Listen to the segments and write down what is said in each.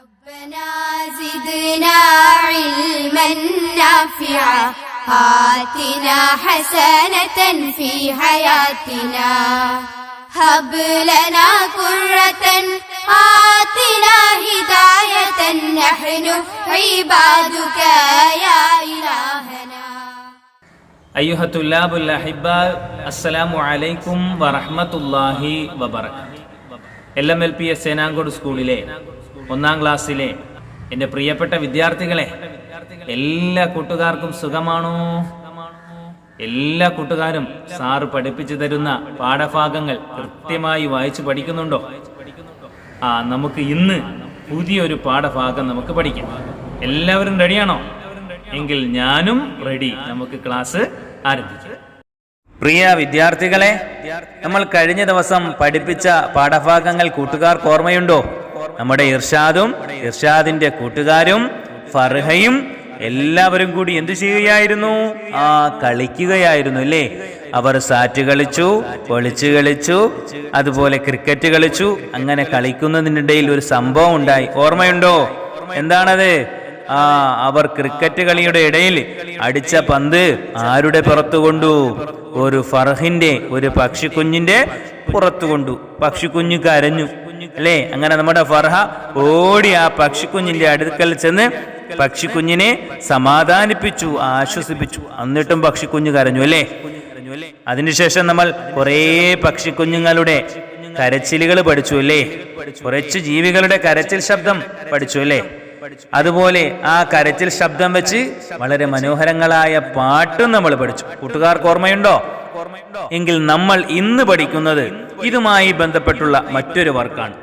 ربنا زدنا علما نافعا آتنا حسنة في حياتنا هب لنا قرة آتنا هداية نحن عبادك يا إلهنا أيها الطلاب الأحباء السلام عليكم ورحمة الله وبركاته L M L P S Senangode സ്കൂളിലെ ഒന്നാം ക്ലാസ്സിലെ എന്റെ പ്രിയപ്പെട്ട വിദ്യാർത്ഥികളെ എല്ലാ കൂട്ടുകാർക്കും സുഖമാണോ? എല്ലാ കൂട്ടുകാരും സാറ് പഠിപ്പിച്ചു തരുന്ന പാഠഭാഗങ്ങൾ കൃത്യമായി വായിച്ചു പഠിക്കുന്നുണ്ടോ? ആ നമുക്ക് ഇന്ന് പുതിയൊരു പാഠഭാഗം നമുക്ക് പഠിക്കാം. എല്ലാവരും റെഡിയാണോ? എങ്കിൽ ഞാനും റെഡി. നമുക്ക് ക്ലാസ് ആരംഭിക്കാം. പ്രിയ വിദ്യാർത്ഥികളെ നമ്മൾ കഴിഞ്ഞ ദിവസം പഠിപ്പിച്ച പാഠഭാഗങ്ങൾ കൂട്ടുകാർക്ക് ഓർമ്മയുണ്ടോ? നമ്മുടെ ഇർഷാദും ഇർഷാദിന്റെ കൂട്ടുകാരും ഫർഹയും എല്ലാവരും കൂടി എന്തു ചെയ്യുകയായിരുന്നു? ആ കളിക്കുകയായിരുന്നു അല്ലേ? അവർ സാറ്റ് കളിച്ചു പൊളിച്ചു കളിച്ചു അതുപോലെ ക്രിക്കറ്റ് കളിച്ചു. അങ്ങനെ കളിക്കുന്നതിനിടയിൽ ഒരു സംഭവം ഉണ്ടായി. ഓർമ്മയുണ്ടോ? എന്താണത്? ആ അവർ ക്രിക്കറ്റ് കളിയുടെ ഇടയിൽ അടിച്ച പന്ത് ആരുടെ പുറത്തു കൊണ്ടു? ഒരു ഫർഹിന്റെ ഒരു പക്ഷിക്കുഞ്ഞിന്റെ പുറത്തു കൊണ്ടു. പക്ഷിക്കുഞ്ഞ് കരഞ്ഞു. അല്ലേ? അങ്ങനെ നമ്മുടെ ഫർഹ ഓടി ആ പക്ഷിക്കുഞ്ഞിന്റെ അടുക്കൽ ചെന്ന് പക്ഷിക്കുഞ്ഞിനെ സമാധാനിപ്പിച്ചു ആശ്വസിപ്പിച്ചു. എന്നിട്ടും പക്ഷിക്കുഞ്ഞ് കരഞ്ഞു അല്ലേ? അതിനുശേഷം നമ്മൾ കുറേ പക്ഷിക്കുഞ്ഞുങ്ങളുടെ കരച്ചിലുകൾ പഠിച്ചു അല്ലേ? കുറച്ച് ജീവികളുടെ കരച്ചിൽ ശബ്ദം പഠിച്ചു അല്ലേ? അതുപോലെ ആ കരച്ചിൽ ശബ്ദം വെച്ച് വളരെ മനോഹരങ്ങളായ പാട്ടും നമ്മൾ പഠിച്ചു. കൂട്ടുകാർക്ക് ഓർമ്മയുണ്ടോ? എങ്കിൽ നമ്മൾ ഇന്ന് പഠിക്കുന്നത് ഇതുമായി ബന്ധപ്പെട്ടുള്ള മറ്റൊരു വർക്കാണ്.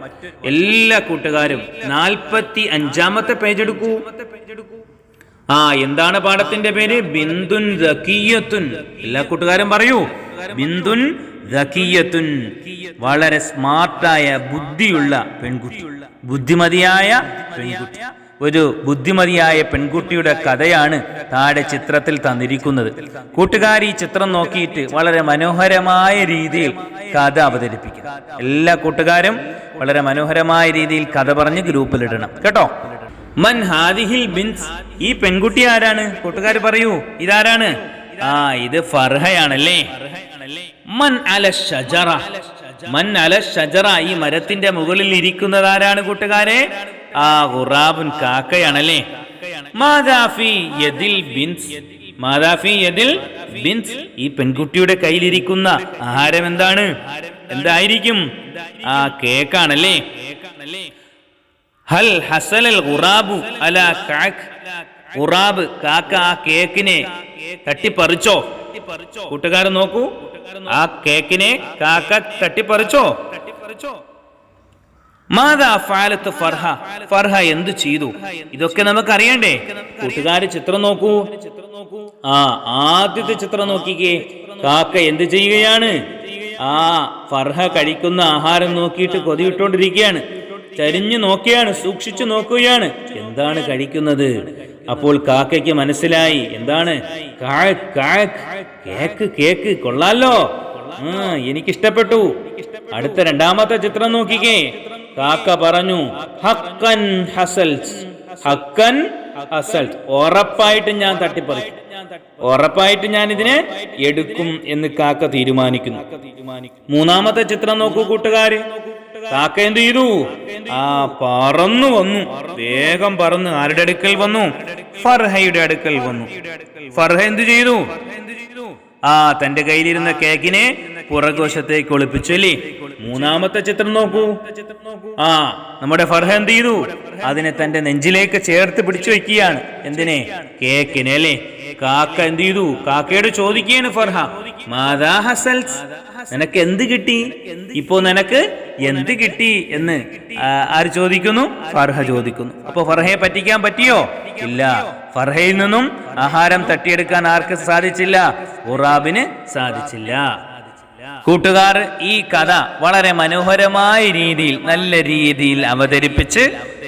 എല്ലാ കൂട്ടുകാരും നാൽപ്പത്തി അഞ്ചാമത്തെ പേജ് എടുക്കൂ. ആ എന്താണ് പാഠത്തിന്റെ പേര്? ബിന്ദുൻ ദക്കീയത്തുൻ എല്ലാ കൂട്ടുകാരും പറയൂ. ബിന്ദുൻ ദക്കീയത്തുൻ വളരെ സ്മാർട്ടായ ബുദ്ധിയുള്ള പെൺകുട്ടി. ബുദ്ധിമതിയായ പെൺകുട്ടി. ഒരു ബുദ്ധിമതിയായ പെൺകുട്ടിയുടെ കഥയാണ് താഴെ ചിത്രത്തിൽ തന്നിരിക്കുന്നത്. കൂട്ടുകാർ ഈ ചിത്രം നോക്കിയിട്ട് വളരെ മനോഹരമായ രീതിയിൽ കഥ അവതരിപ്പിക്കും. എല്ലാ കൂട്ടുകാരും വളരെ മനോഹരമായ രീതിയിൽ കഥ പറഞ്ഞ് ഗ്രൂപ്പിലിടണം. കേട്ടോ? മൻ ഹാദിഹിൽ ബിൻസ്. ഈ പെൺകുട്ടി ആരാണ്? കൂട്ടുകാർ പറയൂ. ഇതാരാണ്? ആ ഇത് ഫർഹയാണല്ലേ? മൻ അല ഷജറ. മൻ അല ഷജറ ഈ മരത്തിന്റെ മുകളിൽ ഇരിക്കുന്നതാരാണ് കൂട്ടുകാരെ? ആ ഖുറാബുൻ കാക്കയാണല്ലേ? മാതാഫി യദിൽ ബിൻസ്. മാതാഫി യദിൽ ബിൻസ്. ഈ പെൺകുട്ടിയുടെ കയ്യിലിരിക്കുന്ന ആഹാരം എന്താണ്? എന്തായിരിക്കും? ആ കേക്കാണല്ലേ? ഹൽ ഹസലൽ ഖുറാബു അല കാക്ക് ഖുറാബ് കാക്ക ആ കേക്കിനെ തട്ടിപ്പറിച്ചോ? കൂട്ടുകാരൻ നോക്കൂ. ആ കേക്കിനെ കാക്ക തട്ടിപ്പറിച്ചോ? ഫർഹ. ഫർഹ എന്തു ചെയ്തു? ഇതൊക്കെ നമുക്ക് അറിയണ്ടേ കൂട്ടുകാര് ചിത്രം നോക്കൂ. ആ ആദ്യത്തെ ചിത്രം നോക്കിക്കേ. കാക്ക എന്ത് ചെയ്യുകയാണ്? ആ ഫർഹ കഴിക്കുന്ന ആഹാരം നോക്കിയിട്ട് കൊതിയിട്ടോണ്ടിരിക്കുകയാണ് ചരിഞ്ഞു നോക്കിയാണ് സൂക്ഷിച്ചു നോക്കുകയാണ്. എന്താണ് കഴിക്കുന്നത്? അപ്പോൾ കാക്കയ്ക്ക് മനസ്സിലായി. എന്താണ്? കാക്ക് കാക്ക്. കൊള്ളാലോ. എനിക്കിഷ്ടപ്പെട്ടു. അടുത്ത രണ്ടാമത്തെ ചിത്രം നോക്കിക്കേ. കാക്ക പറഞ്ഞു ഹക്കൻ ഹസൽസ് ഹക്കൻ ഹസൽസ് ഉറപ്പായിട്ട് ഞാൻ തട്ടിപ്പറിക്കും. ഉറപ്പായിട്ട് ഞാൻ ഇതിനെ എടുക്കും എന്ന് കാക്ക തീരുമാനിക്കുന്നു. മൂന്നാമത്തെ ചിത്രം നോക്കൂ കൂട്ടുകാര്. കാക്ക എന്ത് ചെയ്തു? ആ പറന്നു വന്നു. വേഗം പറന്ന് ആരുടെ അടുക്കൽ വന്നു? ഫർഹയുടെ അടുക്കൽ വന്നു. ഫർഹ എന്ത് ചെയ്തു? ആ തന്റെ കയ്യിലിരുന്ന കേക്കിനെ പുറകുവശത്തേക്ക് ഒളിപ്പിച്ചു. അല്ലേ മൂന്നാമത്തെ ചിത്രം നോക്കൂ. ആ നമ്മുടെ ഫർഹ എന്ത് ചെയ്തു? അതിനെ തന്റെ നെഞ്ചിലേക്ക് ചേർത്ത് പിടിച്ചു വെക്കുകയാണ്. എന്തിനെ? കേക്കിനെ അല്ലേ? കാക്ക എന്ത് ചെയ്തു? കാക്കയോട് ചോദിക്കുകയാണ് ഫർഹ. മാതാ ഹസൽസ് നിനക്ക് എന്ത് കിട്ടി? ഇപ്പോ നിനക്ക് എന്ത് കിട്ടി? എന്ന് ആര് ചോദിക്കുന്നു? ഫർഹ ചോദിക്കുന്നു. അപ്പൊ ഫർഹയെ പറ്റിക്കാൻ പറ്റിയോ? ഇല്ല. ഫർഹയിൽ നിന്നും ആഹാരം തട്ടിയെടുക്കാൻ ആർക്ക് സാധിച്ചില്ല? ഉറാബിന് സാധിച്ചില്ല. കൂട്ടുകാർ ഈ കഥ വളരെ മനോഹരമായ രീതിയിൽ നല്ല രീതിയിൽ അവതരിപ്പിച്ച്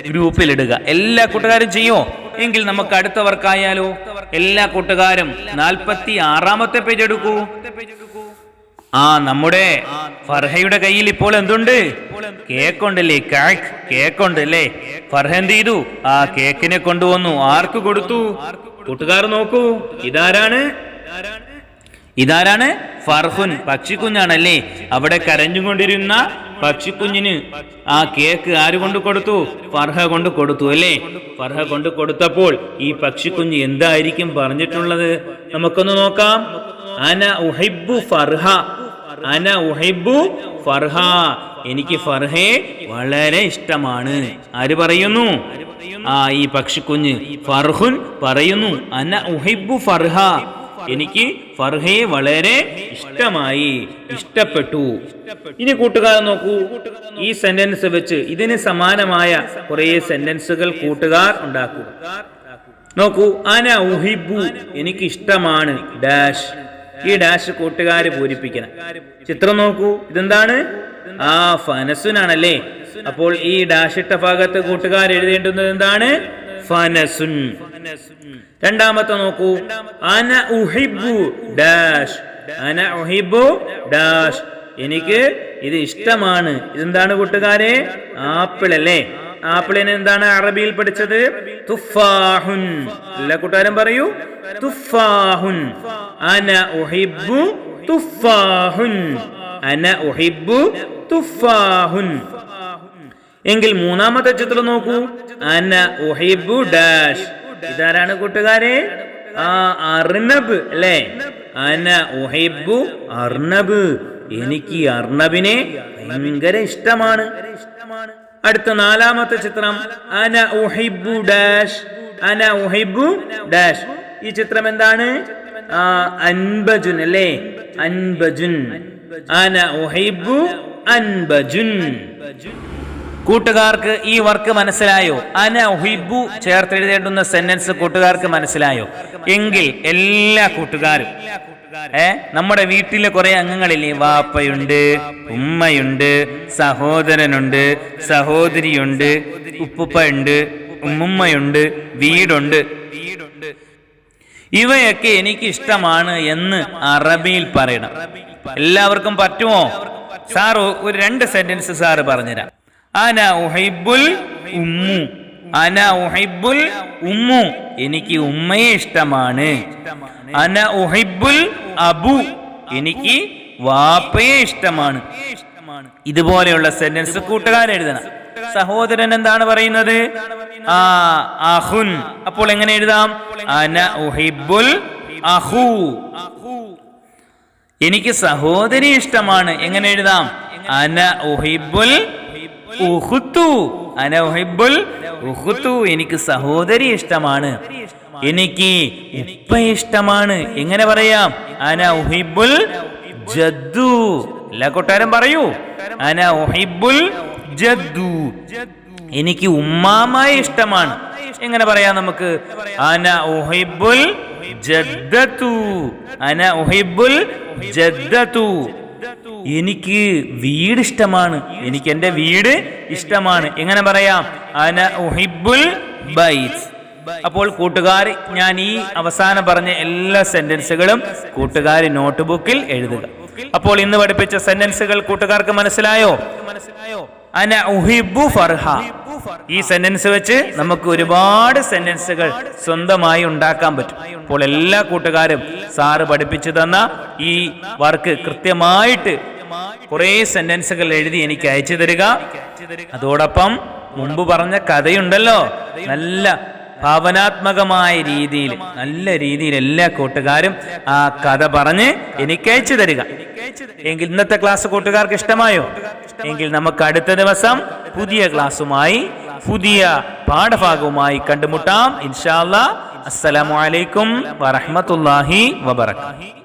ഗ്രൂപ്പിലിടുക. എല്ലാ കൂട്ടുകാരും ചെയ്യുമോ എങ്കിൽ നമുക്ക് അടുത്തവർക്കായാലോ. എല്ലാ കൂട്ടുകാരും നാൽപ്പത്തി ആറാമത്തെ പേജ് എടുക്കൂ. ആ നമ്മുടെ ഫർഹയുടെ കയ്യിൽ ഇപ്പോൾ എന്തുണ്ട്? കേക്കുണ്ടല്ലേ കേക്ക് കേക്കുണ്ടല്ലേ ഫർഹ എന്ത് ചെയ്തു? ആ കേക്കിനെ കൊണ്ടുവന്നു. ആർക്ക് കൊടുത്തു? കൂട്ടുകാർ നോക്കൂ. ഇതാരാണ്? ഇതാരാണ്? ഫർഹുൻ പക്ഷിക്കുഞ്ഞാണല്ലേ? അവിടെ കരഞ്ഞുകൊണ്ടിരുന്ന പക്ഷിക്കുഞ്ഞിന് ആ കേക്ക് ആര് കൊണ്ട് കൊടുത്തു? ഫർഹ കൊണ്ട് കൊടുത്തു അല്ലേ? ഫർഹ കൊണ്ട് കൊടുത്തപ്പോൾ ഈ പക്ഷിക്കുഞ്ഞ് എന്തായിരിക്കും പറഞ്ഞിട്ടുള്ളത്? നമുക്കൊന്ന് നോക്കാം. അന ഉഹൈബു ഫർഹ. അന ഉഹൈബു ഫർഹ. എനിക്ക് ഫർഹയെ വളരെ ഇഷ്ടമാണ്. ആര് പറയുന്നു? ആ ഈ പക്ഷിക്കുഞ്ഞ് ഫർഹുൻ പറയുന്നു. അന ഉഹൈബു ഫർഹ. എനിക്ക് ഫർഹയെ വളരെ ഇഷ്ടമായി ഇഷ്ടപ്പെട്ടു. ഇനി കൂട്ടുകാർ നോക്കൂ. ഈ സെന്റൻസ് വെച്ച് ഇതിന് സമാനമായ കുറേ സെന്റൻസുകൾ കൂട്ടുകാർ ഉണ്ടാക്കുക നോക്കൂ അന ഉഹിബു എനിക്ക് ഇഷ്ടമാണ് ഡാഷ്. ഈ ഡാഷ് കൂട്ടുകാര് പൂരിപ്പിക്കണം. ചിത്രം നോക്കൂ. ഇതെന്താണ്? ആ ഫനസുനാണല്ലേ. അപ്പോൾ ഈ ഡാഷ് ഭാഗത്ത് കൂട്ടുകാർ എഴുതേണ്ടുന്നത് എന്താണ്? ഫനസുൻ. രണ്ടാമത്തെ നോക്കൂ. അന ഉഹിബു ഡാഷ്. അന ഉഹിബു ഡാഷ്. എനിക്ക് ഇത് ഇഷ്ടമാണ്. ഇതെന്താണ് കൂട്ടുകാരെ? ആപ്പിൾ അല്ലേ? ആപ്പിളിന് എന്താണ് അറബിയിൽ പഠിച്ചത്? തുഫാഹുൻ. എല്ലാ കൂട്ടുകാരും പറയൂ. തുഫാഹുൻ. അന ഉഹിബു തുഫാഹുൻ. അന ഉഹിബു തുഫാഹുൻ. എങ്കിൽ മൂന്നാമത്തെ ചിത്രം നോക്കൂ. അന ഉഹിബു ഡാഷ്. ഇതാരാണ് കൂട്ടുകാരെ? ആ അർണബ് അല്ലേ? അന ഉഹിബു അർണബ് എനിക്ക് അർണബിനെ ഭയങ്കര ഇഷ്ടമാണ്. അടുത്ത നാലാമത്തെ ചിത്രം. അന ഉഹിബു ഡാഷ്. അന ഉഹിബു ഡാഷ്. ഈ ചിത്രം എന്താണ്? അൻബജുൻ അല്ലേ? അൻബജുൻ. അന ഉഹിബു അൻബജുൻ. കൂട്ടുകാർക്ക് ഈ വർക്ക് മനസ്സിലായോ? അന ഉഹിബു ചേർത്തെഴുതേണ്ടുന്ന സെന്റൻസ് കൂട്ടുകാർക്ക് മനസ്സിലായോ? എങ്കിൽ എല്ലാ കൂട്ടുകാരും ഏ? നമ്മുടെ വീട്ടിലെ കുറെ അംഗങ്ങളില്ലേ വാപ്പയുണ്ട് ഉമ്മയുണ്ട് സഹോദരനുണ്ട് സഹോദരിയുണ്ട് ഉപ്പുപ്പയുണ്ട് ഉമ്മുമ്മയുണ്ട് വീടുണ്ട്. വീടുണ്ട് ഇവയൊക്കെ എനിക്ക് ഇഷ്ടമാണ് എന്ന് അറബിയിൽ പറയണം. എല്ലാവർക്കും പറ്റുമോ? സാർ ഒരു രണ്ട് സെന്റൻസ് സാറ് പറഞ്ഞുതരാം. അന ഉഹൈബുൽ ഉമ്മു. അന ഉഹൈബുൽ ഉമ്മു. എനിക്ക് ഉമ്മയെ ഇഷ്ടമാണ്. അന ഉഹൈബുൽ അബു. എനിക്ക് വാപ്പയെ ഇഷ്ടമാണ്. ഇതുപോലെയുള്ള സെന്റൻസ് കൂട്ടുകാർ എഴുതണം. സഹോദരൻ എന്താണ് പറയുന്നത്? ആ അഹുൻ. അപ്പോൾ എങ്ങനെ എഴുതാം? അന ഉഹിബുൽ അഹു. എനിക്ക് സഹോദരി ഇഷ്ടമാണ്. എങ്ങനെ എഴുതാം? അന ഉഹിബുൽ എനിക്ക് സഹോദരി ഇഷ്ടമാണ്. എനിക്ക് ഉപ്പ ഇഷ്ടമാണ്. എങ്ങനെ പറയാം? അന ഉഹിബുൽ ജദ്ദു. എല്ലാ കൊട്ടാരം പറയൂ. അന ഉഹിബുൽ ജദ്ദു. എനിക്ക് ഉമ്മാമായി ഇഷ്ടമാണ്. എങ്ങനെ പറയാം നമുക്ക്? അന ഉഹിബുൽ ജദ്ദതു അന ഉഹിബുൽ ജദ്ദതു എനിക്ക് വീട് ഇഷ്ടമാണ് എനിക്ക് എന്റെ വീട് ഇഷ്ടമാണ്. എങ്ങനെ പറയാം? അന അപ്പോൾ കൂട്ടുകാർ ഞാൻ ഈ അവസാനം പറഞ്ഞ എല്ലാ സെന്റൻസുകളും കൂട്ടുകാർ നോട്ട് ബുക്കിൽ എഴുതുക. അപ്പോൾ ഇന്ന് പഠിപ്പിച്ച സെന്റൻസുകൾ കൂട്ടുകാർക്ക് മനസ്സിലായോ മനസ്സിലായോ? അന ഉഹിബു ഫർഹ. ഈ സെന്റൻസ് വെച്ച് നമുക്ക് ഒരുപാട് സെന്റൻസുകൾ സ്വന്തമായി ഉണ്ടാക്കാൻ പറ്റും. അപ്പോൾ എല്ലാ കൂട്ടുകാരും സാറ് പഠിപ്പിച്ചു തന്ന ഈ വർക്ക് കൃത്യമായിട്ട് കുറെ സെന്റൻസുകൾ എഴുതി എനിക്ക് അയച്ചു തരിക. അതോടൊപ്പം മുമ്പ് പറഞ്ഞ കഥയുണ്ടല്ലോ. നല്ല ഭാവനാത്മകമായ രീതിയിൽ നല്ല രീതിയിൽ എല്ലാ കൂട്ടുകാരും ആ കഥ പറഞ്ഞ് എനിക്ക് അയച്ചു തരിക. എങ്കിൽ ഇന്നത്തെ ക്ലാസ് കൂട്ടുകാർക്ക് ഇഷ്ടമായോ? എങ്കിൽ നമുക്ക് അടുത്ത ദിവസം പുതിയ ക്ലാസ്സുമായി പുതിയ പാഠഭാഗവുമായി കണ്ടുമുട്ടാം. ഇൻഷാല്ല അസ്സലാമു അലൈക്കും വറഹ്മത്തുള്ളാഹി വബറകാതുഹു.